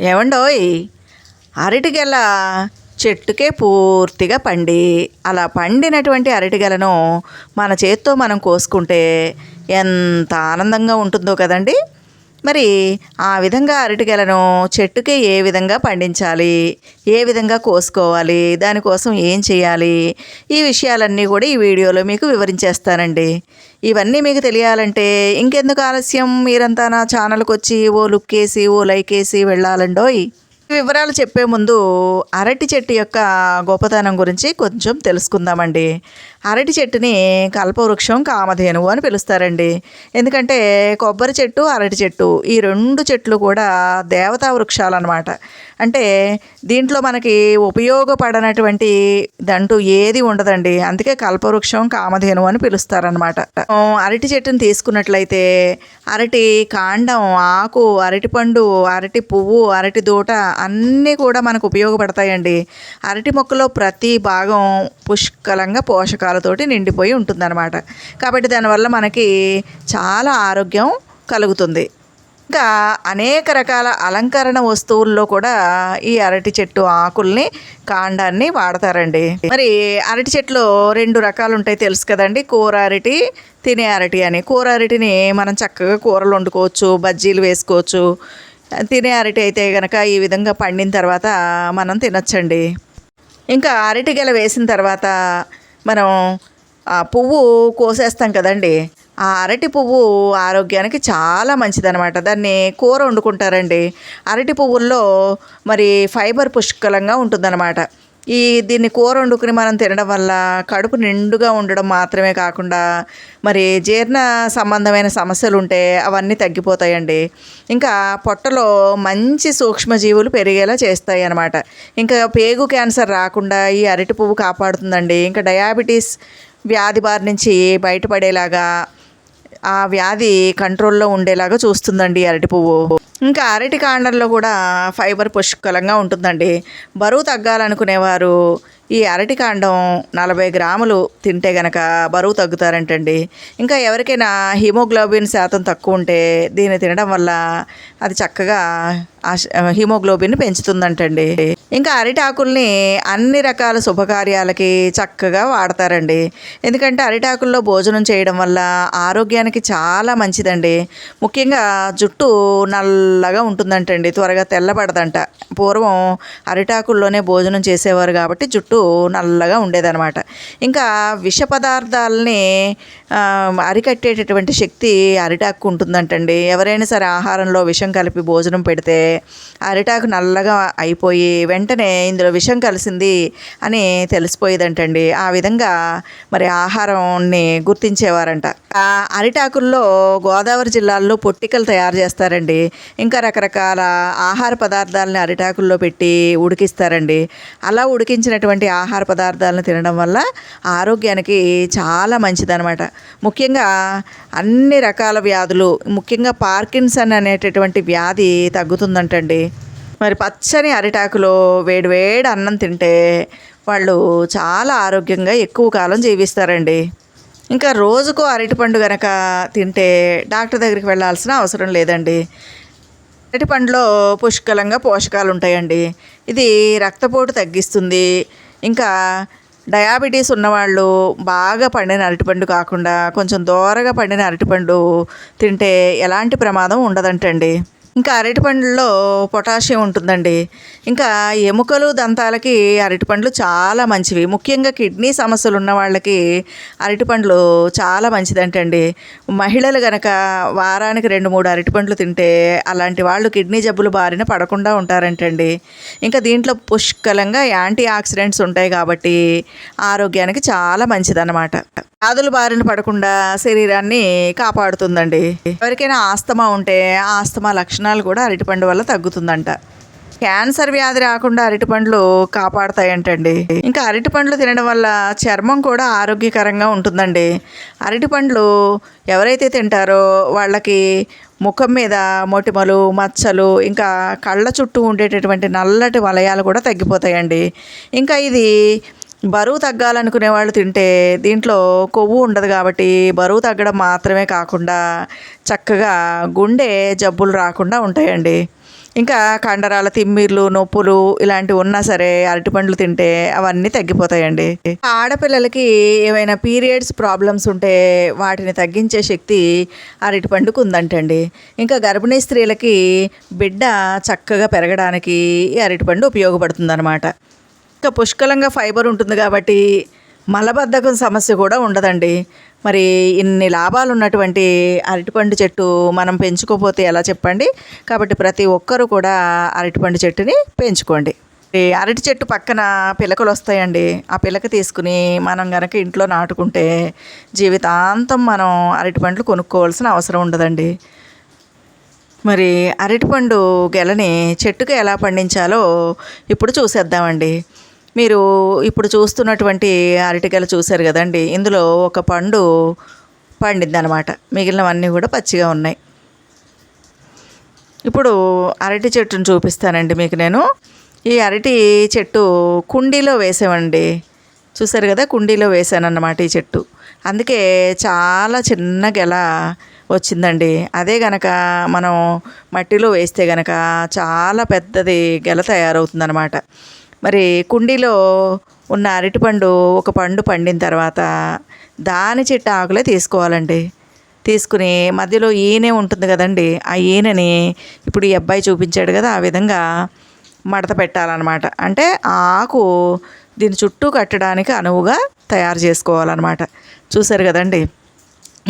ఏమండోయ్? అరటిగెల చెట్టుకే పూర్తిగా పండి అలా పండినటువంటి అరటిగెలను మన చేత్తో మనం కోసుకుంటే ఎంత ఆనందంగా ఉంటుందో కదండీ? మరి ఆ విధంగా అరటిగెలను చెట్టుకే ఏ విధంగా పండించాలి? ఏ విధంగా కోసుకోవాలి? దానికోసం ఏం చేయాలి? ఈ విషయాలన్నీ కూడా ఈ వీడియోలో మీకు వివరించేస్తానండి. ఇవన్నీ మీకు తెలియాలంటే ఇంకెందుకు ఆలస్యం? మీరంతా నా ఛానల్కి వచ్చి ఓ లుక్ వేసి ఓ లైక్ వేసి వెళ్ళాలండోయ్ వివరాలు చెప్పే ముందు అరటి చెట్టు యొక్క గొప్పతనం గురించి కొంచెం తెలుసుకుందామండి. అరటి చెట్టుని కల్పవృక్షం కామధేనువు అని పిలుస్తారండి. ఎందుకంటే కొబ్బరి చెట్టు అరటి చెట్టు ఈ రెండు చెట్లు కూడా దేవతా వృక్షాలు అనమాట అంటే దీంట్లో మనకి ఉపయోగపడనటువంటి దంటూ ఏది ఉండదండి. అందుకే కల్పవృక్షం కామధేను అని పిలుస్తారనమాట అరటి చెట్టుని తీసుకున్నట్లయితే అరటి కాండం ఆకు అరటి పండు అరటి పువ్వు అరటి దూట అన్నీ కూడా మనకు ఉపయోగపడతాయండి. అరటి మొక్కలో ప్రతి భాగం పుష్కలంగా పోషకాలతోటి నిండిపోయి ఉంటుందన్నమాట. కాబట్టి దానివల్ల మనకి చాలా ఆరోగ్యం కలుగుతుంది. ఇంకా అనేక రకాల అలంకరణ వస్తువుల్లో కూడా ఈ అరటి చెట్టు ఆకుల్ని కాండాన్ని వాడతారండి. మరి అరటి చెట్లు రెండు రకాలు ఉంటాయి తెలుసు కదండి. కూర అరటి తినే అరటి అని. కూర అరటిని మనం చక్కగా కూరలు వండుకోవచ్చు బజ్జీలు వేసుకోవచ్చు. తినే అరటి అయితే కనుక ఈ విధంగా పండిన తర్వాత మనం తినచ్చండి. ఇంకా అరటి గెల వేసిన తర్వాత మనం ఆ పువ్వు కోసేస్తాం కదండి. ఆ అరటి పువ్వు ఆరోగ్యానికి చాలా మంచిదనమాట దాన్ని కూర వండుకుంటారండి. అరటి పువ్వుల్లో మరి ఫైబర్ పుష్కలంగా ఉంటుందన్నమాట. ఈ దీన్ని కూర వండుకుని మనం తినడం వల్ల కడుపు నిండుగా ఉండడం మాత్రమే కాకుండా మరి జీర్ణ సంబంధమైన సమస్యలు ఉంటే అవన్నీ తగ్గిపోతాయండి. ఇంకా పొట్టలో మంచి సూక్ష్మజీవులు పెరిగేలా చేస్తాయి అన్నమాట. ఇంకా పేగు క్యాన్సర్ రాకుండా ఈ అరటి పువ్వు కాపాడుతుందండి. ఇంకా డయాబెటీస్ వ్యాధి బారి నుంచి బయటపడేలాగా ఆ వ్యాధి కంట్రోల్లో ఉండేలాగా చూస్తుందండి అరటి పువ్వు. ఇంకా అరటి కాండంలో కూడా ఫైబర్ పుష్కలంగా ఉంటుందండి. బరువు తగ్గాలనుకునేవారు ఈ అరటి కాండం నలభై గ్రాములు తింటే గనక బరువు తగ్గుతారంటండి. ఇంకా ఎవరికైనా హిమోగ్లోబిన్ శాతం తక్కువ ఉంటే దీన్ని తినడం వల్ల అది చక్కగా హిమోగ్లోబిన్ పెంచుతుందంటండి. ఇంకా అరిటాకుల్ని అన్ని రకాల శుభకార్యాలకి చక్కగా వాడతారండి. ఎందుకంటే అరిటాకుల్లో భోజనం చేయడం వల్ల ఆరోగ్యానికి చాలా మంచిదండి. ముఖ్యంగా జుట్టు నల్లగా ఉంటుందంటండి. త్వరగా తెల్లబడదంట. పూర్వం అరిటాకుల్లోనే భోజనం చేసేవారు కాబట్టి జుట్టు నల్లగా ఉండేదన్నమాట. ఇంకా విష పదార్థాలని అరికట్టేటటువంటి శక్తి అరిటాకు ఉంటుందంటండి. ఎవరైనా సరే ఆహారంలో విషం కలిపి భోజనం పెడితే అరిటాకు నల్లగా అయిపోయి వెంటనే ఇందులో విషం కలిసింది అని తెలిసిపోయేదంటండి. ఆ విధంగా మరి ఆహారాన్ని గుర్తించేవారంట. అరిటాకుల్లో గోదావరి జిల్లాల్లో పొట్టికలు తయారు చేస్తారండి. ఇంకా రకరకాల ఆహార పదార్థాలని అరిటాకుల్లో పెట్టి ఉడికిస్తారండి. అలా ఉడికించినటువంటి ఆహార పదార్థాలను తినడం వల్ల ఆరోగ్యానికి చాలా మంచిదనమాట ముఖ్యంగా అన్ని రకాల వ్యాధులు ముఖ్యంగా పార్కిన్సన్ అనేటటువంటి వ్యాధి ఉంటుందంటండి. మరి పచ్చని అరిటాకులో వేడివేడి అన్నం తింటే వాళ్ళు చాలా ఆరోగ్యంగా ఎక్కువ కాలం జీవిస్తారండి. ఇంకా రోజుకో అరటిపండు గనక తింటే డాక్టర్ దగ్గరికి వెళ్ళాల్సిన అవసరం లేదండి. అరటిపండులో పుష్కలంగా పోషకాలు ఉంటాయండి. ఇది రక్తపోటు తగ్గిస్తుంది. ఇంకా డయాబెటీస్ ఉన్నవాళ్ళు బాగా పండిన అరటిపండు కాకుండా కొంచెం దోరగా పండిన అరటిపండు తింటే ఎలాంటి ప్రమాదం ఉండదంటండి. ఇంకా అరటిపండులో పొటాషియం ఉంటుందండి. ఇంకా ఎముకలు దంతాలకి అరటిపండ్లు చాలా మంచివి. ముఖ్యంగా కిడ్నీ సమస్యలు ఉన్న వాళ్ళకి అరటిపండ్లు చాలా మంచిదంటండి. మహిళలు గనక వారానికి రెండు మూడు అరటిపండ్లు తింటే అలాంటి వాళ్ళు కిడ్నీ జబ్బులు బారిన పడకుండా ఉంటారంటండి. ఇంకా దీంట్లో పుష్కలంగా యాంటీ ఆక్సిడెంట్స్ ఉంటాయి కాబట్టి ఆరోగ్యానికి చాలా మంచిదన్నమాట. వ్యాధుల బారిన పడకుండా శరీరాన్ని కాపాడుతుందండి. ఎవరికైనా ఆస్తమా ఉంటే ఆస్తమా లక్షణం లక్షణాలు కూడా అరటిపండు వల్ల తగ్గుతుందంట. క్యాన్సర్ వ్యాధి రాకుండా అరటిపండ్లు కాపాడతాయంటండి. ఇంకా అరటిపండ్లు తినడం వల్ల చర్మం కూడా ఆరోగ్యకరంగా ఉంటుందండి. అరటిపండ్లు ఎవరైతే తింటారో వాళ్ళకి ముఖం మీద మొటిమలు మచ్చలు ఇంకా కళ్ళ చుట్టూ ఉండేటటువంటి నల్లటి వలయాలు కూడా తగ్గిపోతాయండి. ఇంకా ఇది బరువు తగ్గాలనుకునే వాళ్ళు తింటే దీంట్లో కొవ్వు ఉండదు కాబట్టి బరువు తగ్గడం మాత్రమే కాకుండా చక్కగా గుండె జబ్బులు రాకుండా ఉంటాయండి. ఇంకా కండరాల తిమ్మిర్లు నొప్పులు ఇలాంటివి ఉన్నా సరే అరటిపండ్లు తింటే అవన్నీ తగ్గిపోతాయండి. ఆడపిల్లలకి ఏమైనా పీరియడ్స్ ప్రాబ్లమ్స్ ఉంటే వాటిని తగ్గించే శక్తి అరటిపండుకు ఉందంటండి. ఇంకా గర్భిణీ స్త్రీలకి బిడ్డ చక్కగా పెరగడానికి ఈ అరటిపండు ఉపయోగపడుతుందన్నమాట. ఇంకా పుష్కలంగా ఫైబర్ ఉంటుంది కాబట్టి మలబద్ధకం సమస్య కూడా ఉండదండి. మరి ఇన్ని లాభాలు ఉన్నటువంటి అరటిపండు చెట్టు మనం పెంచుకోపోతే ఎలా చెప్పండి? కాబట్టి ప్రతి ఒక్కరూ కూడా అరటిపండు చెట్టుని పెంచుకోండి. ఈ అరటి చెట్టు పక్కన పిలకలు వస్తాయండి. ఆ పిలక తీసుకుని మనం గనక ఇంట్లో నాటుకుంటే జీవితాంతం మనం అరటిపండ్లు కొనుక్కోవాల్సిన అవసరం ఉండదండి. మరి అరటిపండు గెలని చెట్టుకు ఎలా పండించాలో ఇప్పుడు చూసేద్దామండి. మీరు ఇప్పుడు చూస్తున్నటువంటి అరటికాయలు చూశారు కదండి. ఇందులో ఒక పండు పండింది అనమాట మిగిలినవన్నీ కూడా పచ్చిగా ఉన్నాయి. ఇప్పుడు అరటి చెట్టును చూపిస్తానండి మీకు నేను. ఈ అరటి చెట్టు కుండీలో వేసామండి. చూసారు కదా కుండీలో వేసాను అన్నమాట ఈ చెట్టు. అందుకే చాలా చిన్న గెల వచ్చిందండి. అదే గనక మనం మట్టిలో వేస్తే గనక చాలా పెద్దది గెల తయారవుతుందన్నమాట. మరి కుండీలో ఉన్న అరటిపండు ఒక పండు పండిన తర్వాత దాని చెట్టు ఆకులే తీసుకోవాలండి. తీసుకుని మధ్యలో ఈనె ఉంటుంది కదండి. ఆ ఈనెని ఇప్పుడు ఈ అబ్బాయి చూపించాడు కదా ఆ విధంగా మడత పెట్టాలన్నమాట. అంటే ఆ ఆకు దీని చుట్టూ కట్టడానికి అనువుగా తయారు చేసుకోవాలన్నమాట. చూసారు కదండి?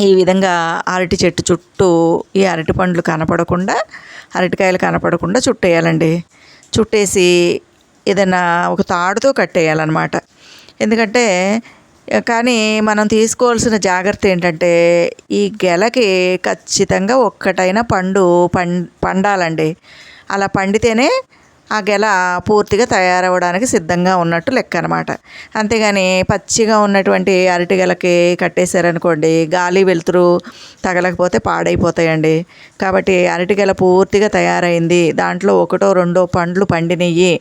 ఈ విధంగా అరటి చెట్టు చుట్టూ ఈ అరటి పండ్లు కనపడకుండా అరటికాయలు కనపడకుండా చుట్టేయాలండి. చుట్టేసి ఏదైనా ఒక తాడుతో కట్టేయాలన్నమాట. ఎందుకంటే కానీ మనం తీసుకోవాల్సిన జాగ్రత్త ఏంటంటే ఈ గెలకి ఖచ్చితంగా ఒక్కటైనా పండు పం పండాలండి. అలా పండితేనే ఆ గెల పూర్తిగా తయారవడానికి సిద్ధంగా ఉన్నట్టు లెక్క అనమాట అంతేగాని పచ్చిగా ఉన్నటువంటి అరటి గెలకి కట్టేశారనుకోండి గాలి వెలుతురు తగలకపోతే పాడైపోతాయండి. కాబట్టి అరటి గెల పూర్తిగా తయారైంది దాంట్లో ఒకటో రెండో పండ్లు పండినయ్యి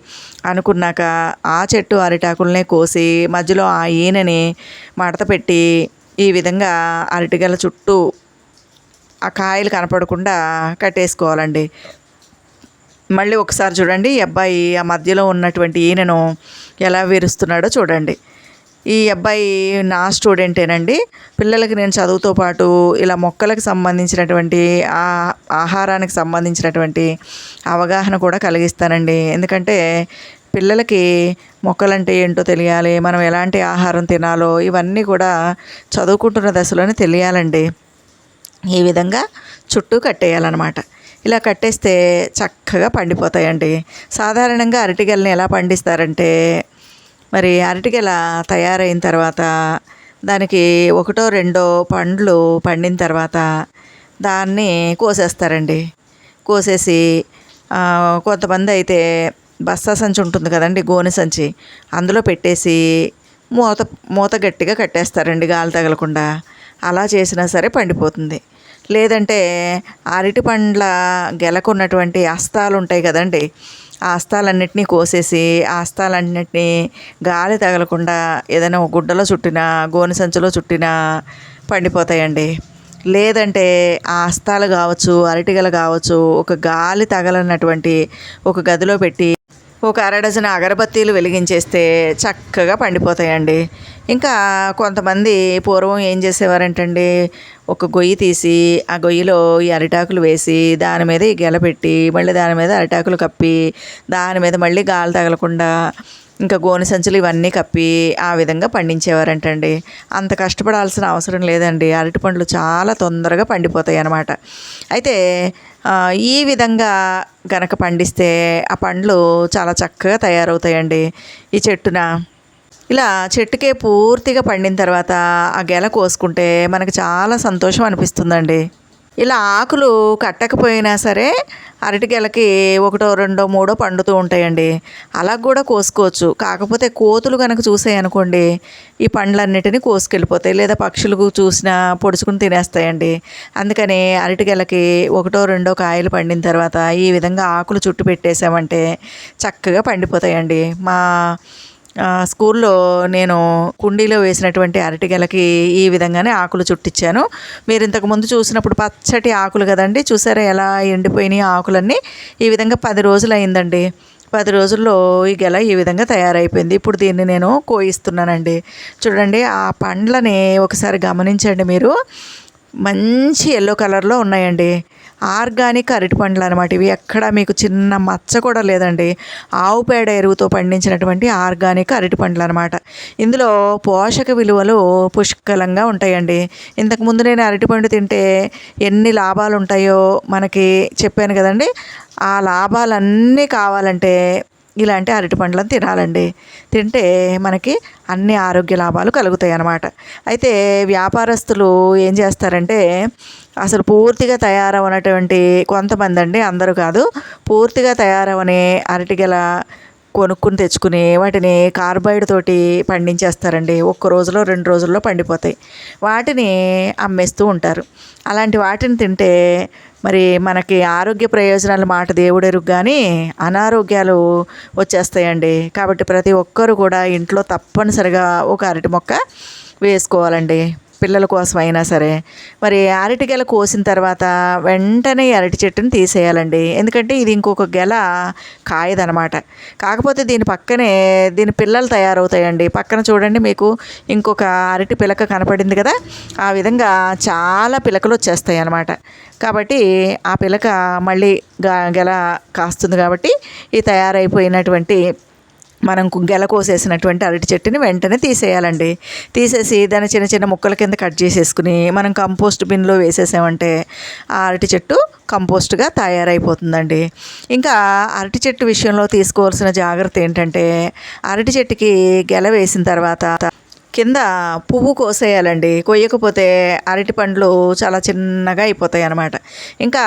అనుకున్నాక ఆ చెట్టు అరిటాకులనే కోసి మధ్యలో ఆ ఈనని మడత పెట్టి ఈ విధంగా అరటిగెల చుట్టూ ఆ కాయలు కనపడకుండా కట్టేసుకోవాలండి. మళ్ళీ ఒకసారి చూడండి ఈ అబ్బాయి ఆ మధ్యలో ఉన్నటువంటి ఈయనను ఎలా విరుస్తున్నాడో చూడండి. ఈ అబ్బాయి నా స్టూడెంటేనండి. పిల్లలకి నేను చదువుతో పాటు ఇలా మొక్కలకు సంబంధించినటువంటి ఆ ఆహారానికి సంబంధించినటువంటి అవగాహన కూడా కలిగిస్తానండి. ఎందుకంటే పిల్లలకి మొక్కలంటే ఏంటో తెలియాలి మనం ఎలాంటి ఆహారం తినాలో ఇవన్నీ కూడా చదువుకుంటున్న దశలోనే తెలియాలండి. ఈ విధంగా చుట్టూ కట్టేయాలన్నమాట. ఇలా కట్టేస్తే చక్కగా పండిపోతాయండి. సాధారణంగా అరటిగెలని ఎలా పండిస్తారంటే మరి అరటిగెల తయారైన తర్వాత దానికి ఒకటో రెండో పండ్లు పండిన తర్వాత దాన్ని కోసేస్తారండి. కోసేసి కొంతమంది అయితే బస్తా సంచి ఉంటుంది కదండి గోనె సంచి. అందులో పెట్టేసి మూత మూత గట్టిగా కట్టేస్తారండి గాలి తగలకుండా. అలా చేసినా సరే పండిపోతుంది. లేదంటే అరటి పండ్ల గెలకున్నటువంటి అస్తాలు ఉంటాయి కదండి. ఆ అస్తాలన్నిటినీ కోసేసి ఆ అస్తాలన్నిటినీ గాలి తగలకుండా ఏదైనా ఒక గుడ్డలో చుట్టినా గోనె సంచిలో చుట్టినా పండిపోతాయండి. లేదంటే ఆ అస్తాలు కావచ్చు అరటిగలు కావచ్చు ఒక గాలి తగలనటువంటి ఒక గదిలో పెట్టి ఒక అర డజన్ అగరబత్తీలు వెలిగించేస్తే చక్కగా పండిపోతాయండి. ఇంకా కొంతమంది పూర్వం ఏం చేసేవారంటండి? ఒక గొయ్యి తీసి ఆ గొయ్యిలో ఈ అరిటాకులు వేసి దాని మీద ఈ గెల పెట్టి మళ్ళీ దాని మీద అరిటాకులు కప్పి దాని మీద మళ్ళీ గాలి తగలకుండా ఇంకా గోనె సంచులు ఇవన్నీ కప్పి ఆ విధంగా పండించేవారంటండి. అంత కష్టపడాల్సిన అవసరం లేదండి. అరటి పండ్లు చాలా తొందరగా పండిపోతాయి అన్నమాట. అయితే ఈ విధంగా గనక పండిస్తే ఆ పండ్లు చాలా చక్కగా తయారవుతాయండి. ఈ చెట్టున ఇలా చెట్టుకే పూర్తిగా పండిన తర్వాత ఆ గెల కోసుకుంటే మనకు చాలా సంతోషం అనిపిస్తుందండి. ఇలా ఆకులు కట్టకపోయినా సరే అరటి గెలకి ఒకటో రెండో మూడో పండుతూ ఉంటాయండి. అలా కూడా కోసుకోవచ్చు. కాకపోతే కోతులు కనుక చూసాయనుకోండి ఈ పండ్లన్నిటిని కోసుకెళ్ళిపోతాయి లేదా పక్షులు చూసినా పొడుచుకుని తినేస్తాయండి. అందుకని అరటి గెలకి ఒకటో రెండో కాయలు పండిన తర్వాత ఈ విధంగా ఆకులు చుట్టు పెట్టేసామంటే చక్కగా పండిపోతాయండి. మా స్కూల్లో నేను కుండీలో వేసినటువంటి అరటిగెలకి ఈ విధంగానే ఆకులు చుట్టించాను మీరు ఇంతకు ముందు చూసినప్పుడు పచ్చటి ఆకులు కదండి చూసారా ఎలా ఎండిపోయినాయి ఆకులన్నీ? ఈ విధంగా పది రోజులు అయిందండి పది రోజుల్లో ఈ గెల ఈ విధంగా తయారైపోయింది. ఇప్పుడు దీన్ని నేను కోయిస్తున్నానండి. చూడండి ఆ పండ్లని ఒకసారి గమనించండి మీరు. మంచి ఎల్లో కలర్లో ఉన్నాయండి. ఆర్గానిక్ అరటిపండ్లు అనమాట ఇవి ఎక్కడ మీకు చిన్న మచ్చ కూడా లేదండి. ఆవు పేడ ఎరువుతో పండించినటువంటి ఆర్గానిక్ అరటిపండ్లు అనమాట ఇందులో పోషక విలువలు పుష్కలంగా ఉంటాయండి. ఇంతకుముందు నేను అరటిపండు తింటే ఎన్ని లాభాలు ఉంటాయో మనకి చెప్పాను కదండి. ఆ లాభాలన్నీ కావాలంటే ఇలాంటి అరటి పండ్లను తినాలండి. తింటే మనకి అన్ని ఆరోగ్య లాభాలు కలుగుతాయి అన్నమాట అయితే వ్యాపారస్తులు ఏం చేస్తారంటే అసలు పూర్తిగా తయారవనటువంటి కొంతమంది అండి అందరూ కాదు పూర్తిగా తయారవని అరటిగెల కొనుక్కుని తెచ్చుకుని వాటిని కార్బైడ్ తోటి పండించేస్తారండి. ఒక్క రోజులో రెండు రోజుల్లో పండిపోతాయి. వాటిని అమ్మేస్తూ ఉంటారు. అలాంటి వాటిని తింటే మరి మనకి ఆరోగ్య ప్రయోజనాల మాట దేవుడెరుగు కానీ అనారోగ్యాలు వచ్చేస్తాయండి. కాబట్టి ప్రతి ఒక్కరు కూడా ఇంట్లో తప్పనిసరిగా ఒక అరటి మొక్క వేసుకోవాలండి. పిల్లల కోసం అయినా సరే మరి అరటి గెల కోసిన తర్వాత వెంటనే అరటి చెట్టుని తీసేయాలండి. ఎందుకంటే ఇది ఇంకొక గెల కాయదనమాట. కాకపోతే దీని పక్కనే దీని పిల్లలు తయారవుతాయండి. పక్కన చూడండి మీకు ఇంకొక అరటి పిలక కనపడింది కదా? ఆ విధంగా చాలా పిలకలు వచ్చేస్తాయి అన్నమాట కాబట్టి ఆ పిలక మళ్ళీ గెల కాస్తుంది కాబట్టి ఈ తయారైపోయినటువంటి మనం గెల కోసేసినటువంటి అరటి చెట్టుని వెంటనే తీసేయాలండి. తీసేసి దాన్ని చిన్న చిన్న ముక్కల కింద కట్ చేసేసుకుని మనం కంపోస్ట్ బిన్లో వేసేసామంటే ఆ అరటి చెట్టు కంపోస్ట్గా తయారైపోతుందండి. ఇంకా అరటి చెట్టు విషయంలో తీసుకోవాల్సిన జాగ్రత్త ఏంటంటే అరటి చెట్టుకి గెల వేసిన తర్వాత కింద పువ్వు కోసేయాలండి. కొయ్యకపోతే అరటి పండ్లు చాలా చిన్నగా అయిపోతాయి అన్నమాట. ఇంకా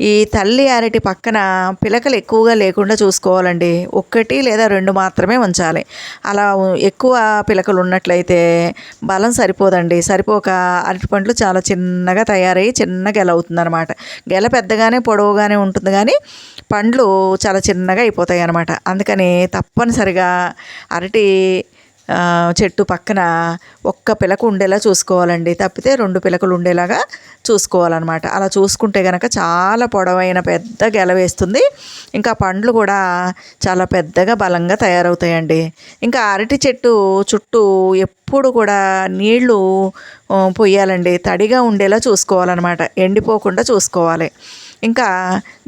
ఈ తల్లి అరటి పక్కన పిలకలు ఎక్కువగా లేకుండా చూసుకోవాలండి. ఒక్కటి లేదా రెండు మాత్రమే ఉంచాలి. అలా ఎక్కువ పిలకలు ఉన్నట్లయితే బలం సరిపోదండి. సరిపోక అరటి పండ్లు చాలా చిన్నగా తయారయ్యి చిన్న గెల అవుతుంది అనమాట గెల పెద్దగానే పొడవుగానే ఉంటుంది కానీ పండ్లు చాలా చిన్నగా అయిపోతాయి అన్నమాట. అందుకని తప్పనిసరిగా అరటి చెట్టు పక్కన ఒక్క పిలక ఉండేలా చూసుకోవాలండి. తప్పితే రెండు పిలకలు ఉండేలాగా చూసుకోవాలన్నమాట. అలా చూసుకుంటే కనుక చాలా పొడవైన పెద్ద గెల వేస్తుంది. ఇంకా పండ్లు కూడా చాలా పెద్దగా బలంగా తయారవుతాయండి. ఇంకా అరటి చెట్టు చుట్టూ ఎప్పుడు కూడా నీళ్ళు పొయ్యాలండి. తడిగా ఉండేలా చూసుకోవాలన్నమాట. ఎండిపోకుండా చూసుకోవాలి. ఇంకా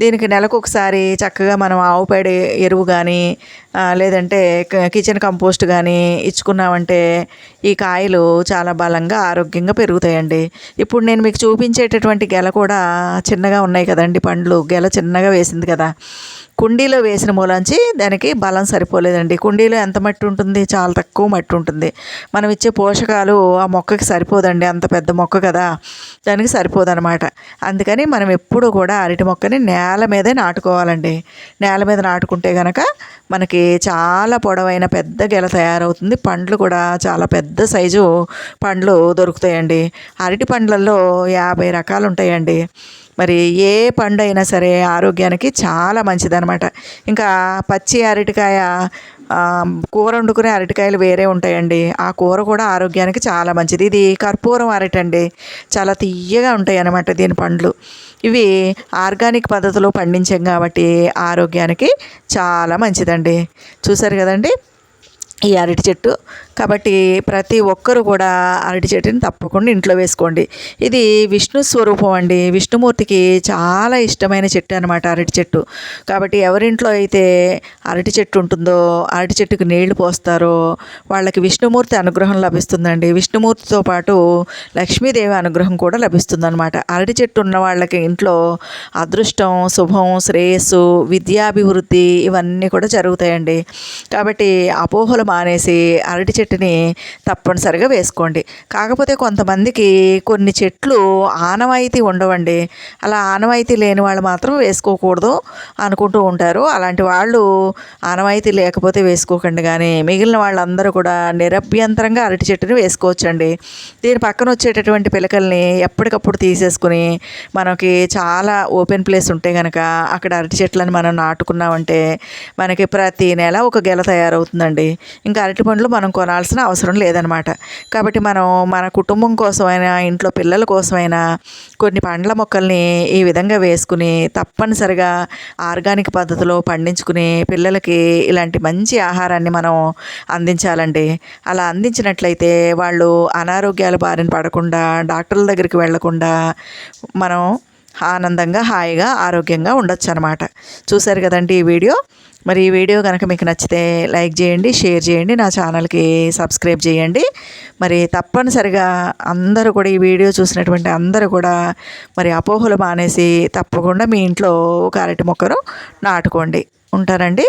దీనికి నెలకు ఒకసారి చక్కగా మనం ఆవు పేడ ఎరువు కానీ లేదంటే కిచెన్ కంపోస్ట్ కానీ ఇచ్చుకున్నామంటే ఈ కాయలు చాలా బలంగా ఆరోగ్యంగా పెరుగుతాయండి. ఇప్పుడు నేను మీకు చూపించేటటువంటి గెల కూడా చిన్నగా ఉన్నాయి కదండి పండ్లు. గెల చిన్నగా వేసింది కదా. కుండీలో వేసిన మూలంచి దానికి బలం సరిపోలేదండి. కుండీలో ఎంత మట్టి ఉంటుంది? చాలా తక్కువ మట్టి ఉంటుంది. మనం ఇచ్చే పోషకాలు ఆ మొక్కకి సరిపోదండి. అంత పెద్ద మొక్క కదా దానికి సరిపోదన్నమాట అందుకని మనం ఎప్పుడు కూడా అరటి మొక్కని నేల మీదే నాటుకోవాలండి. నేల మీద నాటుకుంటే కనుక మనకి చాలా పొడవైన పెద్ద గెల తయారవుతుంది. పండ్లు కూడా చాలా పెద్ద సైజు పండ్లు దొరుకుతాయండి. అరటి పండ్లలో యాభై రకాలు ఉంటాయండి మరి ఏ పండు అయినా సరే ఆరోగ్యానికి చాలా మంచిదన్నమాట. ఇంకా పచ్చి అరటికాయ కూర వండుకునే అరటికాయలు వేరే ఉంటాయండి. ఆ కూర కూడా ఆరోగ్యానికి చాలా మంచిది. ఇది కర్పూరం అరటి అండి చాలా తీయగా ఉంటాయి అన్నమాట దీని పండ్లు. ఇవి ఆర్గానిక్ పద్ధతిలో పండించాం కాబట్టి ఆరోగ్యానికి చాలా మంచిదండి. చూసారు కదండి? ఈ అరటి చెట్టు కాబట్టి ప్రతి ఒక్కరు కూడా అరటి చెట్టుని తప్పకుండా ఇంట్లో వేసుకోండి. ఇది విష్ణు స్వరూపం అండి. విష్ణుమూర్తికి చాలా ఇష్టమైన చెట్టు అనమాట అరటి చెట్టు. కాబట్టి ఎవరింట్లో అయితే అరటి చెట్టు ఉంటుందో అరటి చెట్టుకు నీళ్ళు పోస్తారో వాళ్ళకి విష్ణుమూర్తి అనుగ్రహం లభిస్తుందండి. విష్ణుమూర్తితో పాటు లక్ష్మీదేవి అనుగ్రహం కూడా లభిస్తుందన్నమాట. అరటి చెట్టు ఉన్న వాళ్ళకి ఇంట్లో అదృష్టం శుభం శ్రేయస్సు విద్యాభివృద్ధి ఇవన్నీ కూడా జరుగుతాయండి. కాబట్టి అపోహలు మానేసి అరటి చెట్టు చెట్టుని తప్పనిసరిగా వేసుకోండి. కాకపోతే కొంతమందికి కొన్ని చెట్లు ఆనవాయితీ ఉండవండి. అలా ఆనవాయితీ లేని వాళ్ళు మాత్రం వేసుకోకూడదు అనుకుంటూ ఉంటారు. అలాంటి వాళ్ళు ఆనవాయితీ లేకపోతే వేసుకోకండి కానీ మిగిలిన వాళ్ళందరూ కూడా నిరభ్యంతరంగా అరటి చెట్టుని వేసుకోవచ్చండి. దీని పక్కన వచ్చేటటువంటి పిలకల్ని ఎప్పటికప్పుడు తీసేసుకుని మనకి చాలా ఓపెన్ ప్లేస్ ఉంటే కనుక అక్కడ అరటి చెట్లను మనం నాటుకున్నామంటే మనకి ప్రతి నెల ఒక గెల తయారవుతుందండి. ఇంకా అరటి పండ్లు మనం కొనాల్సిన అవసరం లేదనమాట. కాబట్టి మనం మన కుటుంబం కోసమైనా ఇంట్లో పిల్లల కోసమైనా కొన్ని పండ్ల మొక్కల్ని ఈ విధంగా వేసుకుని తప్పనిసరిగా ఆర్గానిక్ పద్ధతిలో పండించుకుని పిల్లలకి ఇలాంటి మంచి ఆహారాన్ని మనం అందించాలండి. అలా అందించినట్లయితే వాళ్ళు అనారోగ్యాల బారిన పడకుండా డాక్టర్ల దగ్గరికి వెళ్ళకుండా మనం ఆనందంగా హాయిగా ఆరోగ్యంగా ఉండొచ్చు అనమాట చూశారు కదండి ఈ వీడియో? మరి ఈ వీడియో కనుక మీకు నచ్చితే లైక్ చేయండి షేర్ చేయండి నా ఛానల్కి సబ్స్క్రైబ్ చేయండి. మరి తప్పనిసరిగా అందరూ కూడా ఈ వీడియో చూసినటువంటి అందరూ కూడా మరి అపోహలు మానేసి తప్పకుండా మీ ఇంట్లో ఒక అరటి మొక్కను నాటుకోండి. ఉంటారండి.